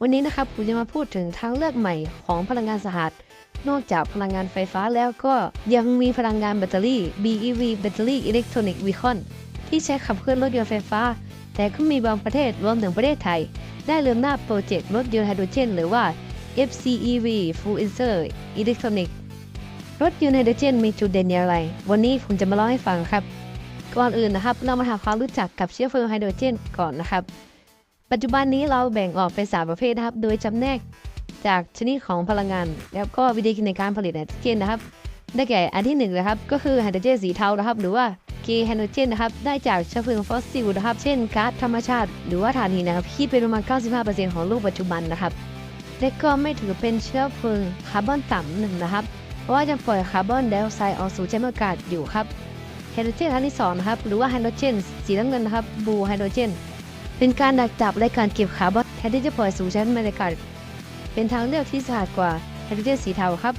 วันนี้นะครับผมจะมาพูดถึงทางเลือกใหม่ของพลังงานสะอาดนอกจากพลังงานไฟฟ้าแล้วก็ยังมีพลังงานแบตเตอรี่ BEV Battery Electronic Vehicle ที่ใช้ขับเคลื่อนรถยนต์ไฟฟ้า แต่ก็มีบางประเทศรวมถึงประเทศไทย ได้เริ่มหน้าโปรเจกต์รถยนต์ไฮโดรเจนหรือว่า FCEV Full Inter Electronic รถยนต์ไฮโดรเจนมีจุดเด่นอย่างไร วันนี้ผมจะมาเล่าให้ฟังครับ ก่อนอื่นนะครับ เรามาทำความรู้จักกับเชื้อเพลิงไฮโดรเจนก่อนนะครับ ปัจจุบันนี้เราแบ่งออกเป็นสามประเภทนะครับ โดยจำแนกจากชนิดของพลังงาน แล้วก็วิธีในการผลิตไฮโดรเจนนะครับ ได้แก่อันที่หนึ่งนะครับ ก็คือไฮโดรเจนสีเทานะครับ หรือว่าเกไฮโดรเจนนะครับ ได้จากเชื้อเพลิงฟอสซิลนะครับ เช่นก๊าซธรรมชาติ หรือว่าถ่านหินนะครับคิดเป็นประมาณ 95%ของโลกปัจจุบันนะครับ และก็ไม่ถือเป็นเชื้อเพลิงคาร์บอนต่ำหนึ่งนะครับ เพราะว่าจะปล่อยคาร์บอนไดออกไซด์ออกสู่ชั้นอากาศอยู่ครับไฮโดรเจนอันที่สองนะครับ หรือว่าไฮโดรเจนสีน้ำเงินนะครับบลูไฮโดรเจน เป็นการดักจับและการเก็บคาร์บอนแทนที่จะปล่อยสู่ชั้นบรรยากาศเป็นทางเลือกที่สะอาดกว่าไฮโดรเจนสีเทาครับ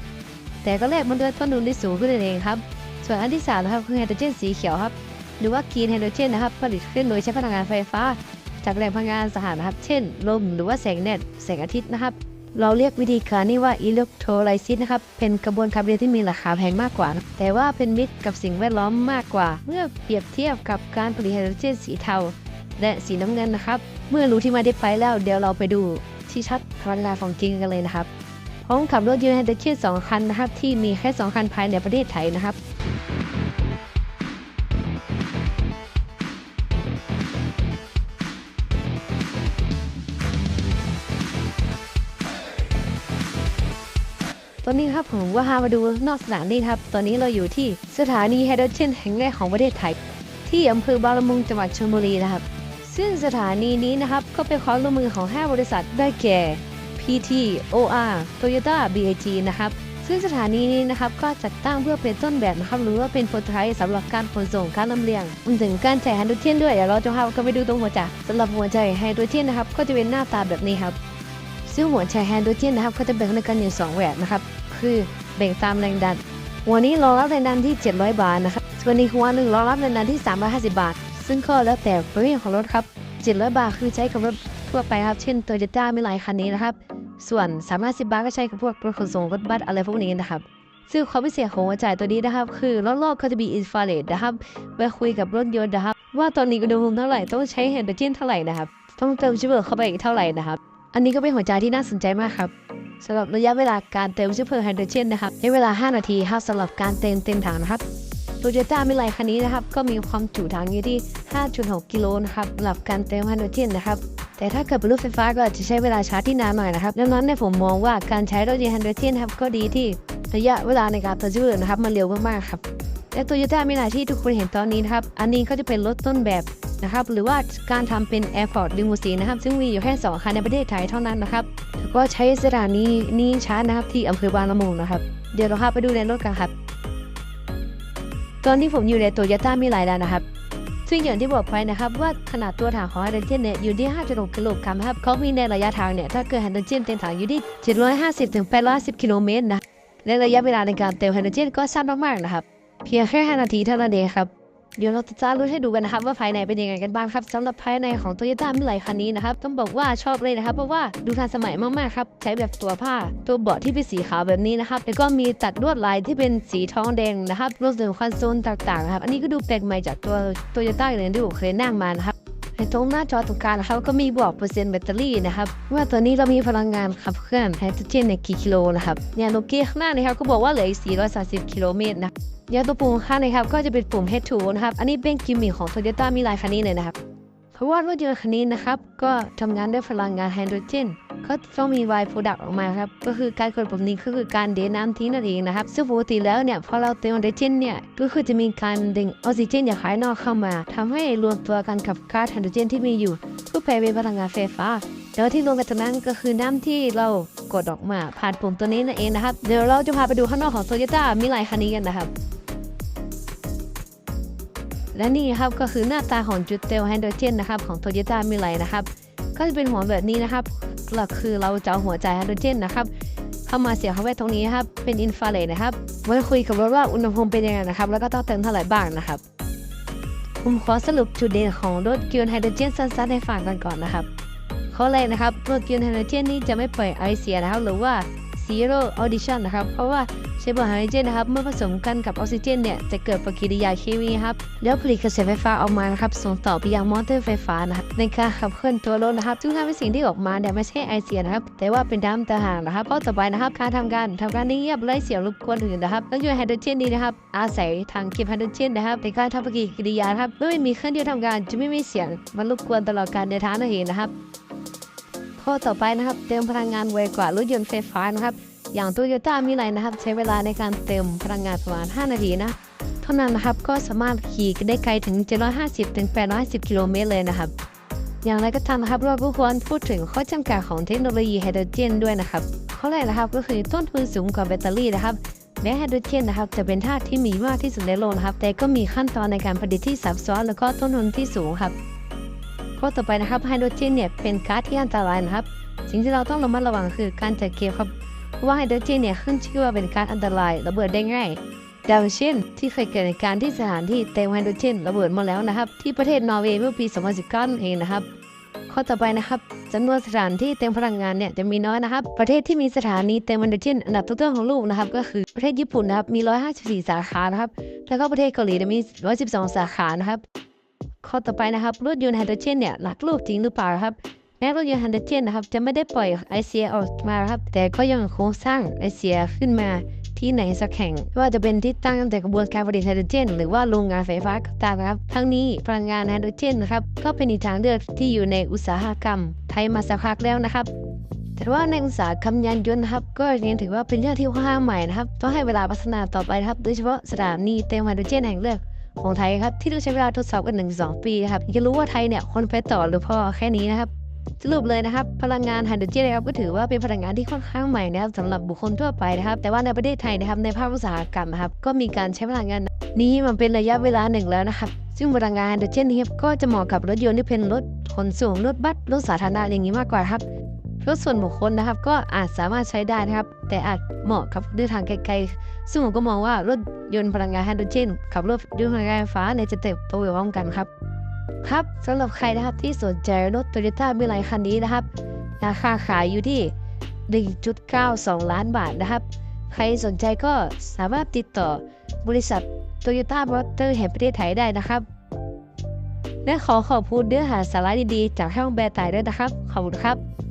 แต่ก็แลกมาด้วยต้นทุนที่สูงขึ้นเองครับ ส่วนอันที่สามนะครับคือไฮโดรเจนสีเขียวครับ หรือว่ากรีนไฮโดรเจนนะครับ ผลิตขึ้นโดยใช้พลังงานไฟฟ้า จากแหล่งพลังงานสะอาดนะครับ เช่น ลมหรือว่าแสงแดดแสงอาทิตย์นะครับ เราเรียกวิธีการนี้ว่าอิเล็กโทรไลซิสนะครับ เป็นกระบวนการผลิตที่มีราคาแพงมากกว่า แต่ว่าเป็นมิตรกับสิ่งแวดล้อมมากกว่า เมื่อเปรียบเทียบกับการผลิตไฮโดรเจนสีเทา และสีน้ำเงินนะครับ เมื่อรู้ที่มาที่ไปแล้วเดี๋ยวเราไปดูที่ชัดพลังงานของจริงกันเลยนะครับผมขับรถยนต์ไฮโดรเจนสองคันนะครับ ที่มีแค่สองคันภายในประเทศไทยนะครับตอนนี้ครับผมว่าพามาดูนอกสถานที่ครับ ตอนนี้เราอยู่ที่สถานีไฮโดรเจนแห่งแรกของประเทศไทย ที่อำเภอบางละมุงจังหวัดชลบุรีนะครับ ซึ่งสถานีนี้นะครับก็เป็นความร่วมมือของ 5 บริษัทได้แก่ PT OR Toyota BAG นะครับซึ่งสถานีนี้นะครับก็จัดตั้งเพื่อเป็นต้นแบบนะครับหรือว่าเป็นโปรไทป์สำหรับการขนส่งการลำเลียงรวมถึงการแจกไฮโดรเจนด้วยเดี๋ยวเราจะพากันไปดูตรงหัวจ่ายสำหรับหัวใจไฮโดรเจนนะครับก็จะเป็นหน้าตาแบบนี้ครับ ซึ่งหัวใจไฮโดรเจนนะครับก็จะแบ่งในกันอยู่สองแบบนะครับคือแบ่งตามแรงดันหัวนี้รองรับแรงดันที่ 700 บาทนะครับส่วนอีกหัวหนึ่งรองรับแรงดันที่ 350 บาท ซึ่งก็แล้วแต่ประเภทของรถครับ700บาทคือใช้กับรถทั่วไปครับ เช่นโตโยต้ามีหลายคันนี้นะครับ ส่วน 350 บาทก็ใช้กับพวกรถขนส่งรถบัสอะไรพวกนี้นะครับ ซึ่งความพิเศษของหัวจ่ายตัวนี้นะครับ คือรอบๆเขาจะมีอินฟราเรดนะครับไปคุยกับรถยนต์นะครับ ว่าตอนนี้อุณหภูมิเท่าไหร่ต้องใช้ไฮโดรเจนเท่าไหร่นะครับ ต้องเติมเชื้อเพลิงเข้าไปอีกเท่าไหร่นะครับ อันนี้ก็เป็นหัวใจที่น่าสนใจมากครับสำหรับระยะเวลาการเติมเชื้อเพลิงไฮโดรเจนนะครับใช้เวลา 5 นาทีครับสำหรับการเติมเต็มถังนะครับ โตโยต้ามิไลคันนี้นะครับ ก็มีความจุถังอยู่ที่ 5.6 กิโลนะครับสำหรับการเติมไฮโดรเจนนะครับแต่ถ้าเกิดเป็นรถไฟฟ้าก็อาจจะใช้เวลาชาร์จที่นานหน่อยนะครับดังนั้นในยผมมองว่าการใช้รถยนต์ไฮโดรเจนครับก็ดีที่ระยะเวลาในการเติมเชื้อนะครับมันเร็วมากๆครับและโตโยต้ามิไลที่ทุกคนเห็นตอนนี้นะครับ อันนี้ก็จะเป็นรถต้นแบบนะครับ หรือว่าการทำเป็น Airport Limousine นะครับ ซึ่งมีอยู่แค่สองคันในประเทศไทยเท่านั้นนะครับแล้วก็ใช้สถานีนี้ชาร์จนะครับที่อำเภอบางละมุงนะครับ เดี๋ยวเราพาไปดูในรถกันครับ ตอนที่ผมอยู่ในโตโยต้ามีหลายแล้วนะครับ ซึ่งอย่างที่บอกไปนะครับ ว่าขนาดตัวถังของไฮเดรเจนเนี่ยอยู่ที่ 5.6กิโลกรัมครับเขามีในระยะทางเนี่ยถ้าเกิดไฮเดรเจนเต็มถังอยู่ที่ 750ถึง810 กิโลเมตรนะและระยะเวลาในการเติมไฮเดรเจนก็สั้นมากๆนะครับ เพียงแค่ 5 นาทีเท่านั้นเองครับ เดี๋ยวเราจะจ้ารู้ให้ดูกันนะครับว่าภายในเป็นยังไงกันบ้างครับสำหรับภายในของ Toyota มิไลคันนี้นะครับต้องบอกว่าชอบเลยนะครับเพราะว่าดูทันสมัยมากๆครับใช้แบบตัวผ้า ตัวเบาะที่เป็นสีขาวแบบนี้นะครับแล้วก็มีตัดลวดลายที่เป็นสีทองแดงนะครับรวมถึงคอนโซลต่างๆครับอันนี้ก็ดูแปลกใหม่จากตัว Toyota อย่างที่ผมเคยนั่งมานะครับ ในตรงหน้าจอตรงกลางนะครับก็มีบอกเปอร์เซ็นต์แบตเตอรี่นะครับว่าตัวนี้เรามีพลังงานขับเคลื่อนไฮโดรเจนในกี่กิโลนะครับเนี่ยโลเกียข้างหน้านะครับก็บอกว่าเหลืออีก 430 กิโลเมตรนะเนี่ยตัวปุ่มข้างนะครับก็จะเป็นปุ่ม Head to นะครับอันนี้เป็นกิมมิคของ Toyota มีหลายคันนี้เลยนะครับเพราะว่ารถยนต์คันนี้นะครับก็ทำงานด้วยพลังงานไฮโดรเจน ก็ต้องมี Y product ออกมาครับ ก็คือการกดปุ่มนี้ก็คือการเดน้ำทิ้งนั่นเองนะครับซึ่งปกติแล้วเนี่ยพอเราเติมไฮโดรเจนเนี่ยก็คือจะมีการดึงออกซิเจนจากภายนอกเข้ามาทำให้รวมตัวกันกับก๊าซไฮโดรเจนที่มีอยู่เพื่อแปลเป็นพลังงานไฟฟ้าแล้วที่รวมกันตรงนั้นก็คือน้ำที่เรากดออกมาผ่านปุ่มตัวนี้นั่นเองนะครับเดี๋ยวเราจะพาไปดูข้างนอกของ Toyota มีหลายคันนี้กันนะครับและนี่ครับก็คือหน้าตาของจุดเตลไฮโดรเจนนะครับของ Toyota มิไลนะครับก็จะเป็นหัวแบบนี้นะครับ หลักคือเราจะเอาหัวใจไฮโดรเจนนะครับเข้ามาเสียบเข้าไว้ตรงนี้ครับเป็นอินฟราเรดนะครับไว้คุยกับรถว่าอุณหภูมิเป็นยังไงนะครับ แล้วก็ต้องเติมเท่าไหร่บ้างนะครับผมขอสรุปจุดเด่นของรถยนต์ไฮโดรเจนสั้นๆให้ฟังกันก่อนนะครับข้อแรกนะครับรถยนต์ไฮโดรเจนนี้จะไม่ปล่อยไอเสียนะครับหรือว่า zero audition นะครับ เพราะว่าใช้บนไฮโดรเจนนะครับ เมื่อผสมกันกับออกซิเจนเนี่ย จะเกิดปฏิกิริยาเคมีครับ แล้วผลิตกระแสไฟฟ้าออกมานะครับ ส่งต่อไปยังมอเตอร์ไฟฟ้านะครับในการขับเคลื่อนตัวรถนะครับซึ่งทำให้สิ่งที่ออกมาเนี่ยไม่ใช่ไอเสียนะครับ แต่ว่าเป็นน้ำต่างหากนะครับข้อต่อไปนะครับ การทำการทำการนี้เงียบไร้เสียงรบกวนอื่นนะครับรถยนต์ไฮโดรเจนนี้นะครับ อาศัยทางเก็บไฮโดรเจนนะครับในการทำปฏิกิริยาครับเมื่อไม่มีเครื่องยนต์ทำการจะไม่มีเสียงมันรบกวนตลอดการเดินทางนั่นเองนะครับ ข้อต่อไปนะครับเติมพลังงานไวกว่ารถยนต์ไฟฟ้านะครับ อย่างโตโยต้ามีไลน์นะครับ ใช้เวลาในการเติมพลังงานประมาณ 5 นาทีนะเท่านั้นนะครับก็สามารถขี่ได้ไกลถึง 750ถึง850 กิโลเมตรเลยนะครับ อย่างไรก็ตามนะครับเราก็ควรพูดถึงข้อจำกัดของเทคโนโลยีไฮโดรเจนด้วยนะครับข้อแรกนะครับก็คือต้นทุนสูงกว่าแบตเตอรี่นะครับแม้ไฮโดรเจนนะครับจะเป็นธาตุที่มีมากที่สุดในโลกนะครับ แต่ก็มีขั้นตอนในการผลิตที่ซับซ้อน แล้วก็ต้นทุนที่สูงครับ ข้อต่อไปนะครับไฮโดรเจนเนี่ยเป็นก๊าซที่อันตรายนะครับ สิ่งที่เราต้องระมัดระวังคือการจัดเก็บครับเพราะว่าไฮโดรเจนเนี่ยขึ้นชื่อว่าเป็นก๊าซอันตรายระเบิดได้ง่ายดังเช่น ที่เคยเกิดในการที่สถานที่เต็มไฮโดรเจนระเบิดมาแล้วนะครับ ที่ประเทศนอร์เวย์เมื่อปี 2019นั่นเองนะครับ ข้อต่อไปนะครับจำนวนสถานที่เต็มพลังงานเนี่ยจะมีน้อยนะครับ ประเทศที่มีสถานีเต็มไฮโดรเจนอันดับต้นๆของโลกนะครับ ก็คือประเทศญี่ปุ่นนะครับมี 154 สาขานะครับแล้วก็ประเทศเกาหลีมี 112 สาขานะครับ ข้อต่อไปนะครับรถยนต์ไฮโดรเจนเนี่ยหลักโลกจริงหรือเปล่าครับแม้รถยนต์ไฮโดรเจนนะครับจะไม่ได้ปล่อยไอเสียออกมาครับ แต่ก็ยังคงสร้างไอเสียขึ้นมาที่ไหนสักแห่งว่าจะเป็นที่ตั้งแต่กระบวนการผลิตไฮโดรเจน หรือว่าโรงงานไฟฟ้าก็ตามครับ ทั้งนี้พลังงานไฮโดรเจนนะครับก็เป็นอีกทางเลือกที่อยู่ในอุตสาหกรรม ไทยมาสักพักแล้วนะครับแต่ว่าในอุตสาหกรรมยานยนต์นะครับ ก็ยังถือว่าเป็นเรื่องที่ค่อนข้างใหม่นะครับ ต้องให้เวลาพัฒนาต่อไปครับ โดยเฉพาะสถานีเต็มไฮโดรเจนแห่งแรก ของไทยครับที่ต้องใช้เวลาทดสอบกันหนึ่งสองปีครับจะรู้ว่าไทยเนี่ยคนไปต่อหรือพอแค่นี้นะครับสรุปเลยนะครับพลังงานไฮโดรเจนนะครับก็ถือว่าเป็นพลังงานที่ค่อนข้างใหม่นะครับสำหรับบุคคลทั่วไปนะครับแต่ว่าในประเทศไทยนะครับในภาคอุตสาหกรรมครับก็มีการใช้พลังงานนี้มันเป็นระยะเวลาหนึ่งแล้วนะครับซึ่งพลังงานไฮโดรเจนนี้ก็จะเหมาะกับรถยนต์ที่เป็นรถขนส่งรถบัสรถสาธารณะอย่างนี้มากกว่าครับ รถส่วนบุคคลนะครับ ก็อาจสามารถใช้ได้นะครับ แต่อาจเหมาะกับเดินทางไกลๆ ซึ่งผมก็มองว่ารถยนต์พลังงานไฮโดรเจนกับรถยนต์พลังงานไฟฟ้าเนี่ยจะเติบโตไปพร้อมกันครับ ครับสำหรับใครนะครับที่สนใจรถ Toyota มิไลคันนี้นะครับ ราคาขายอยู่ที่ 1.92 ล้านบาทนะครับ ใครสนใจก็สามารถติดต่อบริษัท Toyota Motor แห่งประเทศไทยได้นะครับ และขอขอบคุณเนื้อหาสาระดีๆ จากช่องแบร์ไตด้วยนะครับ ขอบคุณครับ